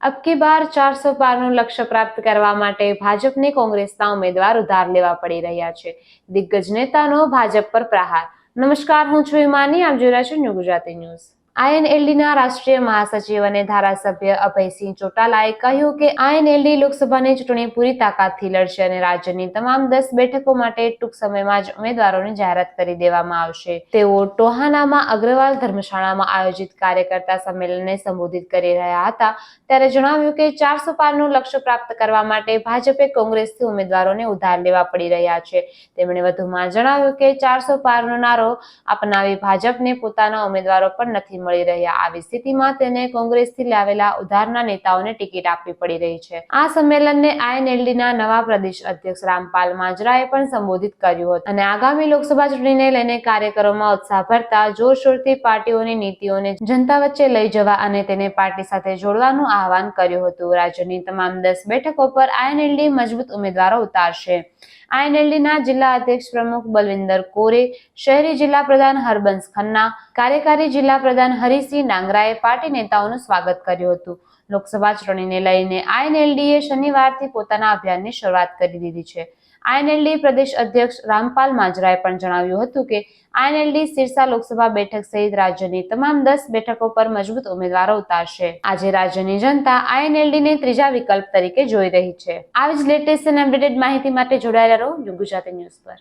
અબકી બાર ચારસો પારનું લક્ષ્ય પ્રાપ્ત કરવા માટે ભાજપને કોંગ્રેસના ઉમેદવાર ઉધાર લેવા પડી રહ્યા છે દિગ્ગજ નેતાનો ભાજપ પર પ્રહાર નમસ્કાર હું છું હિમાની આપ જોઈ રહ્યા છો ન્યૂ ગુજરાતી ન્યૂઝ આઈએનએલડીના રાષ્ટ્રીય મહાસચિવ અને ધારાસભ્ય અભયસિંહ ચોટાલાએ કહ્યું કે આઈએનએલડી લોકસભાની ચૂંટણી પૂરી તાકાતથી લડશે અને રાજ્યની તમામ દસ બેઠકો માટે ટૂંક સમયમાં જ ઉમેદવારોની જાહેરાત કરી દેવામાં આવશે. તેઓ ટોહાનામાં અગ્રવાલ ધર્મશાળામાં આયોજિત કાર્યકર્તા સંમેલનને સંબોધિત કરી રહ્યા હતા. ત્યારે જણાવ્યું કે ચારસો પારનું લક્ષ્ય પ્રાપ્ત કરવા માટે ભાજપે કોંગ્રેસથી ઉમેદવારોને ઉધાર લેવા પડી રહ્યા છે. તેમણે વધુમાં જણાવ્યું કે ચારસો પારનો નારો અપનાવી ભાજપને પોતાના ઉમેદવારો પણ નથી મળી રહ્યા આવી સ્થિતિમાં તેને કોંગ્રેસથી લાવેલા ઉધારના નેતાઓને ટિકિટ આપવી પડી રહી છે. આ સંમેલનને આઈએનએલડીના નવા પ્રદેશ અધ્યક્ષ રામપાલ માજરાએ પણ સંબોધિત કર્યું હતું. અને આગામી લોકસભા ચૂંટણીને લઈને કાર્યકરોમાં ઉત્સાહ ભરતા જોરશોરથી પાર્ટીઓની નીતિઓને જનતા વચ્ચે લઈ જવા અને તેને પાર્ટી સાથે જોડવાનું આહવાન કર્યું હતું. રાજ્યની તમામ દસ બેઠકો પર આઈએનએલડી મજબૂત ઉમેદવારો ઉતારશે. આઈએનએલડીના જિલ્લા અધ્યક્ષ પ્રમુખ બલવિંદર કોરે શહેરી જિલ્લા પ્રધાન હરબંસ ખન્ના, કાર્યકારી જિલ્લા પ્રધાન હરિસિંહ નાંગરાએ પાર્ટી નેતાઓનું સ્વાગત કર્યું હતું. લોકસભા ચૂંટણીને લઈને આઈએનએલડીએ શનિવારથી પોતાના અભિયાનની શરૂઆત કરી દીધી છે. આઈએનએલડી પ્રદેશ અધ્યક્ષ રામપાલ માજરાએ પણ જણાવ્યું હતું કે આઈએનએલડી સિરસા લોકસભા બેઠક સહિત રાજ્યની તમામ દસ બેઠકો પર મજબૂત ઉમેદવારો ઉતારશે. આજે રાજ્યની જનતા આઈએનએલડીને ત્રીજા વિકલ્પ તરીકે જોઈ રહી છે. આવી જ લેટેસ્ટ અને અપડેટેડ માહિતી માટે જોડાયેલા રહો ગુજરાતી ન્યૂઝ પર.